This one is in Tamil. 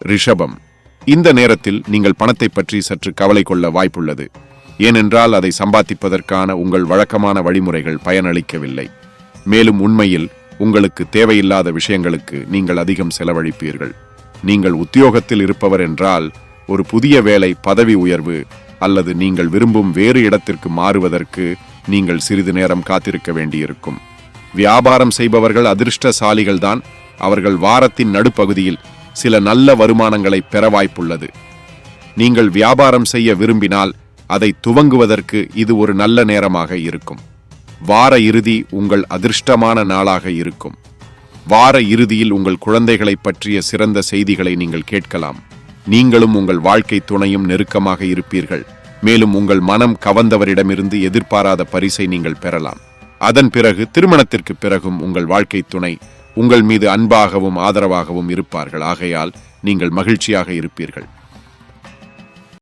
ரிஷபம். இந்த நேரத்தில் நீங்கள் பணத்தை பற்றி சற்று கவலை கொள்ள வாய்ப்புள்ளது. ஏனென்றால் அதை சம்பாதிப்பதற்கான உங்கள் வழக்கமான வழிமுறைகள் பயனளிக்கவில்லை. மேலும் உண்மையில் உங்களுக்கு தேவையில்லாத விஷயங்களுக்கு நீங்கள் அதிகம் செலவழிப்பீர்கள். நீங்கள் உத்தியோகத்தில் இருப்பவர் என்றால் ஒரு புதிய வேலை பதவி உயர்வு அல்லது நீங்கள் விரும்பும் வேறு இடத்திற்கு மாறுவதற்கு நீங்கள் சிறிது நேரம் காத்திருக்க வேண்டியிருக்கும். வியாபாரம் செய்பவர்கள் அதிர்ஷ்டசாலிகள்தான். அவர்கள் வாரத்தின் நடுப்பகுதியில் சில நல்ல வருமானங்களை பெற வாய்ப்புள்ளது. நீங்கள் வியாபாரம் செய்ய விரும்பினால் அதை துவங்குவதற்கு இது ஒரு நல்ல நேரமாக இருக்கும். வார இறுதி உங்கள் அதிர்ஷ்டமான நாளாக இருக்கும். வார இறுதியில் உங்கள் குழந்தைகளை பற்றிய சிறந்த செய்திகளை நீங்கள் கேட்கலாம். நீங்களும் உங்கள் வாழ்க்கை துணையும் நெருக்கமாக இருப்பீர்கள். மேலும் உங்கள் மனம் கவர்ந்தவரிடமிருந்து எதிர்பாராத பரிசை நீங்கள் பெறலாம். அதன் பிறகு திருமணத்திற்கு பிறகும் உங்கள் வாழ்க்கை துணை உங்கள் மீது அன்பாகவும் ஆதரவாகவும் இருப்பார்கள். ஆகையால் நீங்கள் மகிழ்ச்சியாக இருப்பீர்கள்.